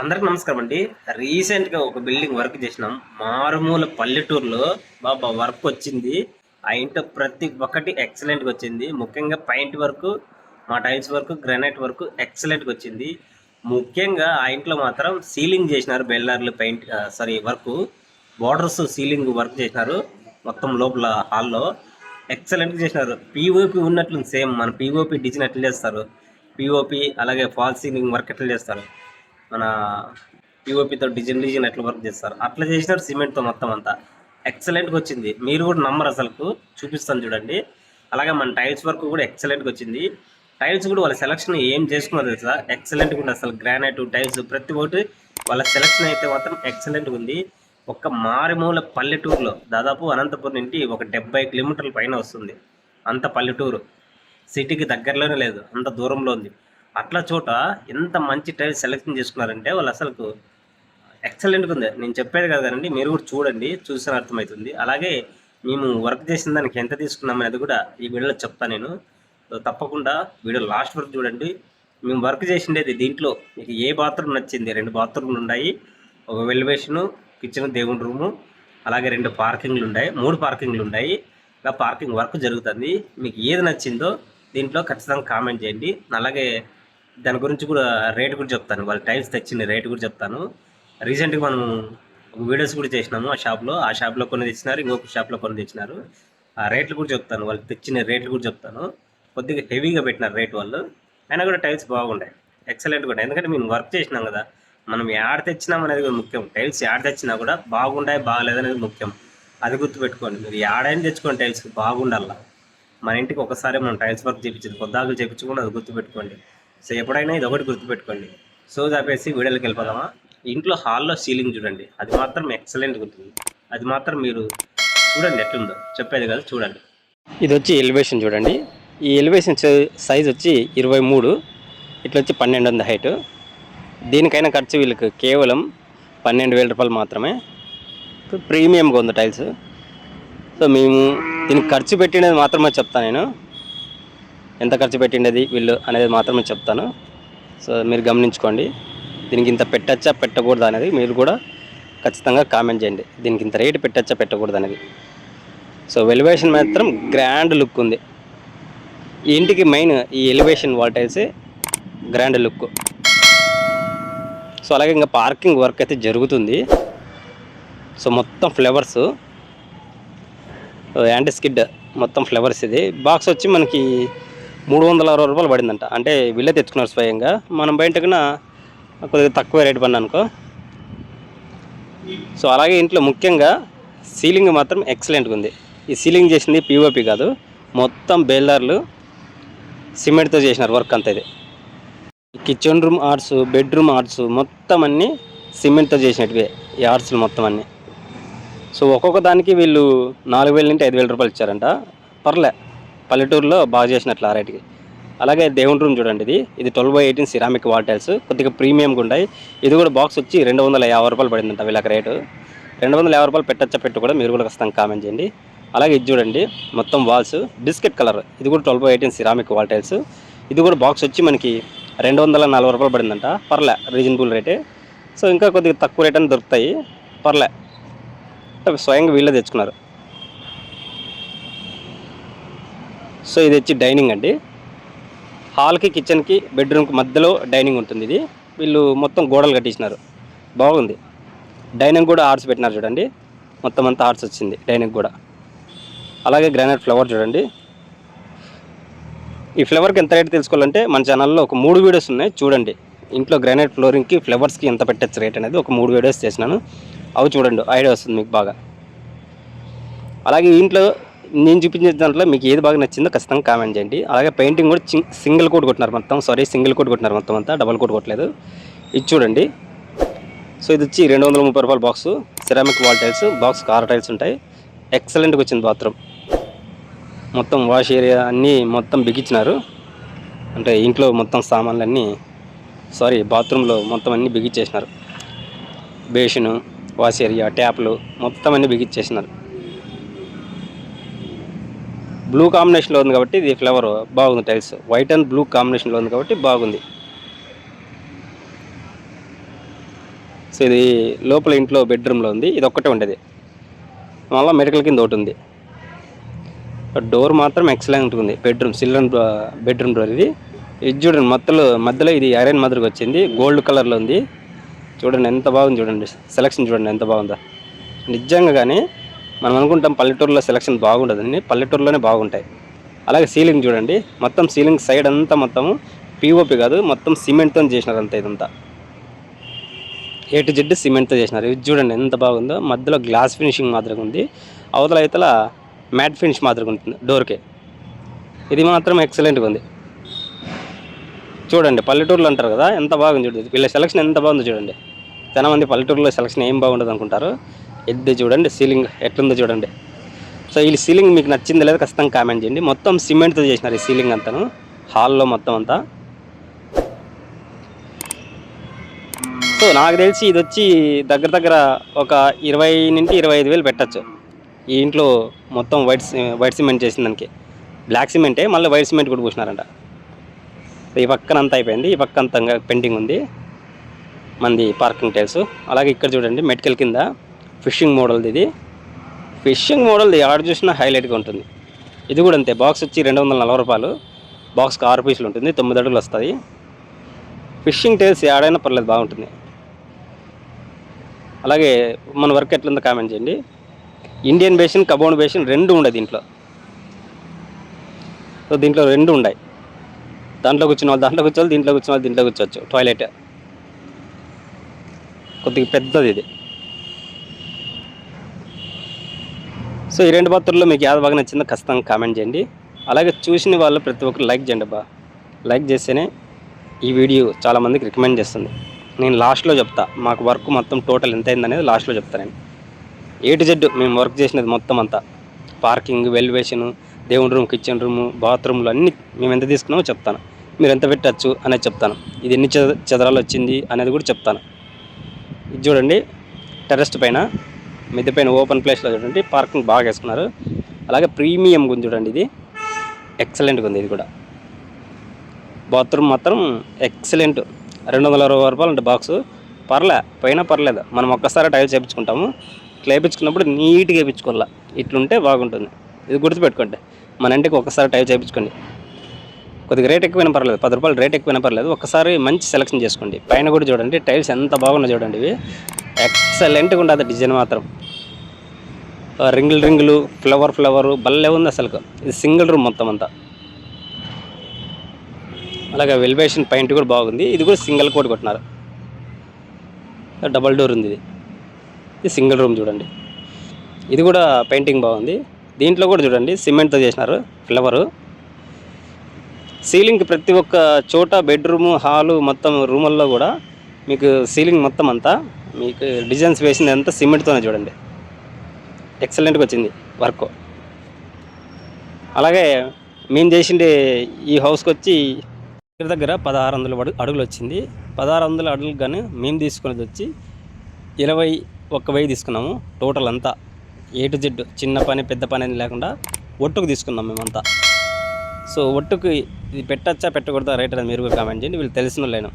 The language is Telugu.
అందరికి నమస్కారం అండి. రీసెంట్గా ఒక బిల్డింగ్ వర్క్ చేసినాం. మారుమూల పల్లెటూరులో బాబా వర్క్ వచ్చింది. ఆ ఇంట్లో ప్రతి ఒక్కటి ఎక్సలెంట్గా వచ్చింది. ముఖ్యంగా పెయింట్ వర్క్ మా టైల్స్ వర్క్ గ్రానైట్ వర్క్ ఎక్సలెంట్గా వచ్చింది. ముఖ్యంగా ఆ ఇంట్లో మాత్రం సీలింగ్ చేసినారు బెల్లార్లు paint sorry work borders ceiling work చేసినారు మొత్తం లోపల హాల్లో. ఎక్సలెంట్గా చేసినారు. పీఓపి ఉన్నట్లు సేమ్ మన పీఓపి డిజైన్ ఎట్లా చేస్తారు. పీఓపి అలాగే ఫాల్ సీలింగ్ వర్క్ ఎట్లా చేస్తారు? మన పిఓపితో డిజైన్ డిజైన్ ఎట్లా వర్క్ చేస్తారు? అట్లా చేసినారు సిమెంట్తో మొత్తం అంతా. ఎక్సలెంట్గా వచ్చింది. మీరు కూడా నమ్మరు అసలుకు. చూపిస్తాను చూడండి. అలాగే మన టైల్స్ వర్క్ కూడా ఎక్సలెంట్గా వచ్చింది. టైల్స్ కూడా వాళ్ళ సెలక్షన్ ఏం చేసుకున్నారు తెలుసా? ఎక్సలెంట్గా ఉంది అసలు. గ్రానైట్ టైల్స్ ప్రతి ఒక్కటి వాళ్ళ సెలక్షన్ అయితే మాత్రం ఎక్సలెంట్గా ఉంది. ఒక్క మారుమూల పల్లెటూరులో దాదాపు అనంతపురం నుండి ఒక డెబ్బై కిలోమీటర్ల పైన వస్తుంది. అంత పల్లెటూరు. సిటీకి దగ్గరలోనే లేదు. అంత దూరంలో ఉంది. అట్లా చోట ఎంత మంచి టైల్స్ సెలెక్షన్ చేసుకున్నారంటే వాళ్ళు అసలు ఎక్సలెంట్గా ఉంది. నేను చెప్పేది కదండి మీరు కూడా చూడండి చూసిన అర్థమవుతుంది. అలాగే మేము వర్క్ చేసిన దానికి ఎంత తీసుకున్నాం అనేది కూడా ఈ వీడియోలో చెప్తాను నేను. తప్పకుండా వీడియో లాస్ట్ వరకు చూడండి. మేము వర్క్ చేసిండేది దీంట్లో మీకు ఏ బాత్రూమ్ నచ్చింది? రెండు బాత్రూమ్లు ఉన్నాయి. ఒక వెలివేషను కిచెన్ దేవుని రూము అలాగే రెండు పార్కింగ్లు ఉన్నాయి. మూడు పార్కింగ్లు ఉన్నాయి. ఇలా పార్కింగ్ వర్క్ జరుగుతుంది. మీకు ఏది నచ్చిందో దీంట్లో ఖచ్చితంగా కామెంట్ చేయండి. అలాగే దాని గురించి కూడా రేట్ కూడా చెప్తాను. వాళ్ళు టైల్స్ తెచ్చిన రేట్ కూడా చెప్తాను. రీసెంట్గా మనం ఒక వీడియోస్ కూడా చేసినాము ఆ షాప్లో. ఆ షాప్లో కొన్ని తెచ్చినారు ఇంకొక షాప్లో కొన్ని తెచ్చినారు. ఆ రేట్లు కూడా చెప్తాను. వాళ్ళు తెచ్చిన రేట్లు కూడా చెప్తాను. కొద్దిగా హెవీగా పెట్టినారు రేట్ వాళ్ళు. అయినా కూడా టైల్స్ బాగుంటాయి ఎక్సలెంట్ ఉంటాయి ఎందుకంటే మేము వర్క్ చేసినాం కదా. మనం యాడ్ తెచ్చినాం అనేది కూడా ముఖ్యం. టైల్స్ యాడ్ తెచ్చినా కూడా బాగుంటాయి బాగాలేదనేది ముఖ్యం. అది గుర్తుపెట్టుకోండి. మీరు యాడైనా తెచ్చుకోండి టైల్స్ బాగుండాల. మన ఇంటికి ఒకసారి మనం టైల్స్ వర్క్ చేయించింది కొద్దాకులు చేయించుకోండి అది గుర్తుపెట్టుకోండి. సో ఎప్పుడైనా ఇది ఒకటి గుర్తుపెట్టుకోండి. సో చెప్పేసి వీడియోకి వెళ్ళిపోదామా? ఇంట్లో హాల్లో సీలింగ్ చూడండి. అది మాత్రం ఎక్సలెంట్గా ఉంటుంది అది మాత్రం మీరు చూడండి ఎట్లుందో. చెప్పేది కదా చూడండి. ఇది వచ్చి ఎలివేషన్ చూడండి. ఈ ఎలివేషన్ సైజ్ వచ్చి ఇరవై మూడు. ఇట్లా వచ్చి పన్నెండు ఉంది హైట్ దీనికైనా ఖర్చు వీళ్ళకి కేవలం పన్నెండు వేల రూపాయలు మాత్రమే. ప్రీమియంగా ఉంది టైల్స్ సో మేము దీనికి ఖర్చు పెట్టినది మాత్రమే చెప్తాను నేను. ఎంత ఖర్చు పెట్టిండేది వీళ్ళు అనేది మాత్రమే చెప్తాను. సో మీరు గమనించుకోండి. దీనికి ఇంత పెట్టచ్చా పెట్టకూడదు అనేది మీరు కూడా ఖచ్చితంగా కామెంట్ చేయండి. దీనికి ఇంత రేటు పెట్టచ్చా పెట్టకూడదు అనేది. సో ఎలివేషన్ మాత్రం గ్రాండ్ లుక్ ఉంది. ఈ ఇంటికి మెయిన్ ఈ ఎలివేషన్ వాల్టైల్సే గ్రాండ్ లుక్. సో అలాగే ఇంకా పార్కింగ్ వర్క్ అయితే జరుగుతుంది. సో మొత్తం ఫ్లవర్స్. యాంటీస్కిడ్ మొత్తం ఫ్లవర్స్ ఇది. బాక్స్ వచ్చి మనకి మూడు వందల అరవై రూపాయలు పడిందంట. అంటే వీళ్ళే తెచ్చుకున్నారు స్వయంగా. మనం బయట కొద్దిగా తక్కువ రేట్ పడిన అనుకో. సో అలాగే ఇంట్లో ముఖ్యంగా సీలింగ్ మాత్రం ఎక్సలెంట్గా ఉంది. ఈ సీలింగ్ చేసింది పిఓపి కాదు. మొత్తం బేల్దార్లు సిమెంట్తో చేసినారు వర్క్ అంతా ఇది. Kitchen room arts bedroom arts మొత్తం అన్నీ సిమెంట్తో చేసినట్టువే ఈ ఆర్ట్స్లు మొత్తం అన్నీ. సో ఒక్కొక్క దానికి వీళ్ళు నాలుగు వేల నుండి ఐదు వేల రూపాయలు ఇచ్చారంట. పర్లే. పల్లెటూరులో బాగా చేసినట్లు ఆ అలాగే దేవుని రూమ్ చూడండి ఇది. ఇది twelve by eighteen ceramic wall కొద్దిగా ప్రీమియంగా ఉంటాయి ఇది కూడా బాక్స్ వచ్చి రెండు వందల యాభై రూపాయలు పడిందంట వీళ్ళకి రేటు. రెండు వందల యాభై రూపాయలు పెట్టచ్చా పెట్టు కూడా మీరు కూడా ఖచ్చితంగా కామెంట్ చేయండి. అలాగే ఇది చూడండి మొత్తం వాల్స్. Biscuit colour. ఇది కూడా twelve by eighteen ceramic wall ఇది కూడా బాక్స్ వచ్చి మనకి రెండు వందల నలభై రూపాయలు పడిందంట. పర్లే రీజనబుల్ రేటే. సో ఇంకా కొద్దిగా తక్కువ రేట్ అని దొరుకుతాయి. పర్లే. స్వయంగా వీళ్ళే తెచ్చుకున్నారు. సో ఇది వచ్చి డైనింగ్ అండి. హాల్కి కిచెన్కి బెడ్రూమ్కి మధ్యలో డైనింగ్ ఉంటుంది ఇది. వీళ్ళు మొత్తం గోడలు కట్టించినారు. బాగుంది. డైనింగ్ కూడా ఆర్ట్స్ పెట్టినారు చూడండి. మొత్తం అంతా ఆర్ట్స్ వచ్చింది డైనింగ్ కూడా. అలాగే గ్రానైట్ ఫ్లవర్ చూడండి. ఈ ఫ్లవర్కి ఎంత రేట్ తెలుసుకోవాలంటే మన ఛానల్లో ఒక మూడు వీడియోస్ ఉన్నాయి. చూడండి. ఇంట్లో గ్రానైట్ ఫ్లోరింగ్కి ఫ్లవర్స్కి ఎంత పెట్టచ్చు రేట్ అనేది ఒక మూడు వీడియోస్ చేసినాను. అవి చూడండి. ఐడియా వస్తుంది మీకు బాగా. అలాగే ఇంట్లో నేను చూపించిన దాంట్లో మీకు ఏది బాగా నచ్చిందో ఖచ్చితంగా కామెంట్ చేయండి. అలాగే పెయింటింగ్ కూడా సింగిల్ కోట్ కొట్టినారు మొత్తం. సారీ సింగిల్ కోట్ కొట్టినారు మొత్తం అంతా. డబల్ కోట్ కొట్టలేదు. ఇది చూడండి. సో ఇది వచ్చి రెండు వందల ముప్పై రూపాయల box ceramic wall tiles box car tiles ఉంటాయి. ఎక్సలెంట్గా వచ్చింది బాత్రూమ్ మొత్తం వాష్ ఏరియా అన్నీ మొత్తం బిగించినారు. అంటే ఇంట్లో మొత్తం సామాన్లన్నీ సారీ బాత్రూంలో మొత్తం అన్నీ బిగించేసినారు. బేషను వాష్ ఏరియా ట్యాప్లు మొత్తం అన్నీ బిగించేసినారు. బ్లూ కాంబినేషన్లో ఉంది కాబట్టి ఇది ఫ్లవర్ బాగుంది టైల్స్ వైట్ అండ్ బ్లూ కాంబినేషన్లో ఉంది కాబట్టి బాగుంది. సో ఇది లోపల ఇంట్లో బెడ్రూమ్లో ఉంది. ఇది ఒక్కటే ఉండేది. మళ్ళీ మెడికల్ కింద ఒకటి ఉంది. డోర్ మాత్రం ఎక్సలెంట్ ఉంది. బెడ్రూమ్ సిల్వర్ బెడ్రూమ్ డోర్ ఇది. ఇది చూడండి మొత్తంలో మధ్యలో ఇది ఐరన్ మాదిరిగా వచ్చింది. గోల్డ్ కలర్లో ఉంది. చూడండి ఎంత బాగుంది చూడండి. సెలక్షన్ చూడండి ఎంత బాగుందో. నిజంగా కానీ మనం అనుకుంటాం పల్లెటూరులో సెలక్షన్ బాగుండదని పల్లెటూరులోనే బాగుంటాయి. అలాగే సీలింగ్ చూడండి మొత్తం సీలింగ్ సైడ్ అంతా మొత్తం పిఓపి కాదు మొత్తం సిమెంట్తో చేసినారు అంతా ఇదంతా. ఏ టు జెడ్ సిమెంట్తో చేసినారు. ఇది చూడండి ఎంత బాగుందో మధ్యలో గ్లాస్ ఫినిషింగ్ మాదిరిగా ఉంది. అవతల అవతల మ్యాట్ ఫినిష్ మాదిరిగా ఉంటుంది డోర్కే ఇది మాత్రం ఎక్సలెంట్గా ఉంది. చూడండి పల్లెటూరులో అంటారు కదా ఎంత బాగుంది చూడండి. వీళ్ళ సెలక్షన్ ఎంత బాగుందో చూడండి. చాలామంది పల్లెటూరులో సెలక్షన్ ఏం బాగుండదు అనుకుంటారు. ఎద్దు చూడండి సీలింగ్ ఎట్లుందో చూడండి. సో ఈ సీలింగ్ మీకు నచ్చింది లేదా ఖచ్చితంగా కామెంట్ చేయండి. మొత్తం సిమెంట్తో చేసినారు ఈ సీలింగ్ అంతాను. హాల్లో మొత్తం అంతా. సో నాకు తెలిసి ఇది వచ్చి దగ్గర దగ్గర ఒక ఇరవై నుండి ఇరవై ఐదు వేలు పెట్టచ్చు. ఈ ఇంట్లో మొత్తం వైట్ వైట్ సిమెంట్ చేసిన దానికి. బ్లాక్ సిమెంటే మళ్ళీ వైట్ సిమెంట్ కూడా పూసినారంట. ఈ పక్కన అంతా అయిపోయింది. ఈ పక్క అంతా పెయింటింగ్ ఉంది. మంది పార్కింగ్ టైల్స్. అలాగే ఇక్కడ చూడండి మెటికల్ కింద ఫిషింగ్ మోడల్ది ఇది. ఫిషింగ్ మోడల్ది ఆడ చూసినా హైలైట్గా ఉంటుంది. ఇది కూడా అంతే బాక్స్ వచ్చి రెండు వందల నలభై రూపాయలు. బాక్స్కి ఆరు పీసులు ఉంటుంది తొమ్మిది అడుగులు వస్తాయి. ఫిషింగ్ టైల్స్ ఆడైనా పర్లేదు బాగుంటుంది. అలాగే మన వర్క్ ఎట్లుందో కామెంట్ చేయండి. ఇండియన్ బేసిన్ కబోన్ బేసిన్ రెండు ఉండవు దీంట్లో. సో దీంట్లో రెండు ఉన్నాయి దాంట్లో కూర్చున్న వాళ్ళు దాంట్లో కూర్చోవాలి దీంట్లో కూర్చున్న వాళ్ళు దీంట్లో కూర్చోవచ్చు టాయిలెట్ కొద్దిగా పెద్దది ఇది. సో ఈ రెండు బాత్రూంలో మీకు యాద బాగా నచ్చిందో ఖచ్చితంగా కామెంట్ చేయండి. అలాగే చూసిన వాళ్ళు ప్రతి ఒక్కరు లైక్ చేయండి అబ్బా. లైక్ చేస్తేనే ఈ వీడియో చాలామందికి రికమెండ్ చేస్తుంది. నేను లాస్ట్లో చెప్తా మాకు వర్క్ మొత్తం టోటల్ ఎంత అయిందనేది లాస్ట్లో చెప్తా నేను. ఏ టు జెడ్ మేము వర్క్ చేసినది మొత్తం అంతా. పార్కింగ్ వెల్వేషన్ దేవుని రూమ్ కిచెన్ రూమ్ బాత్రూమ్లు అన్నీ మేము ఎంత తీసుకున్నామో చెప్తాను. మీరు ఎంత పెట్టచ్చు అనేది చెప్తాను. ఇది ఎన్ని చద చదరాలు వచ్చింది అనేది కూడా చెప్తాను. ఇది చూడండి టెరెస్ట్ పైన మిద్దె పైన ఓపెన్ ప్లేస్లో చూడండి పార్కింగ్ బాగా వేసుకున్నారు. అలాగే ప్రీమియం గుంది చూడండి ఇది. ఎక్సలెంట్గా ఉంది ఇది కూడా. బాత్రూమ్ మాత్రం ఎక్సలెంట్ రెండు వందల అరవై రూపాయలు అంటే బాక్స్ పర్లే పైన పర్లేదు. మనం ఒక్కసారి టైల్స్ చేయించుకుంటాము ఇట్లా వేయించుకున్నప్పుడు నీట్గా వేయించుకోవాలా ఇట్లుంటే బాగుంటుంది. ఇది గుర్తుపెట్టుకోండి. మన ఇంటికి ఒక్కసారి టైల్స్ చేయించుకోండి కొద్దిగా రేట్ ఎక్కువైనా పర్లేదు. పది రూపాయలు రేట్ ఎక్కువైనా పర్లేదు. ఒకసారి మంచి సెలెక్షన్ చేసుకోండి. పైన కూడా చూడండి టైల్స్ ఎంత బాగున్నాయి చూడండి ఇవి. ఎక్సలెంట్గా ఉండదు డిజైన్ మాత్రం. రింగులు రింగులు ఫ్లవర్ ఫ్లవర్ భలే ఉంది అసలు ఇది సింగిల్ రూమ్ మొత్తం అంతా. అలాగే వెల్వేషన్ పెయింట్ కూడా బాగుంది. ఇది కూడా సింగిల్ కోట్ కొట్టినారు. డబల్ డోర్ ఉంది ఇది. ఇది సింగిల్ రూమ్ చూడండి. ఇది కూడా పెయింటింగ్ బాగుంది. దీంట్లో కూడా చూడండి సిమెంట్తో చేసినారు ఫ్లవరు. సీలింగ్ ప్రతి ఒక్క చోట బెడ్రూము హాలు మొత్తం రూముల్లో కూడా మీకు సీలింగ్ మొత్తం అంతా మీకు డిజైన్స్ వేసింది అంతా సిమెంట్తోనే చూడండి. ఎక్సలెంట్గా వచ్చింది వర్క్. అలాగే మేము చేసిండే ఈ హౌస్కి వచ్చి దగ్గర దగ్గర పదహారు వందల అడుగు అడుగులు వచ్చింది. పదహారు వందల అడుగులు కానీ మేము తీసుకునేది వచ్చి ఇరవై ఒక్క వెయ్యి తీసుకున్నాము టోటల్ అంతా. ఏ టు జెడ్ చిన్న పని పెద్ద పని అని లేకుండా ఒట్టుకు తీసుకున్నాం మేమంతా. సో ఒట్టుకు ఇది పెట్టచ్చా పెట్టకూడదా రేట్ అని మీరు కామెంట్ చేయండి. వీళ్ళు తెలిసిన వాళ్ళేను.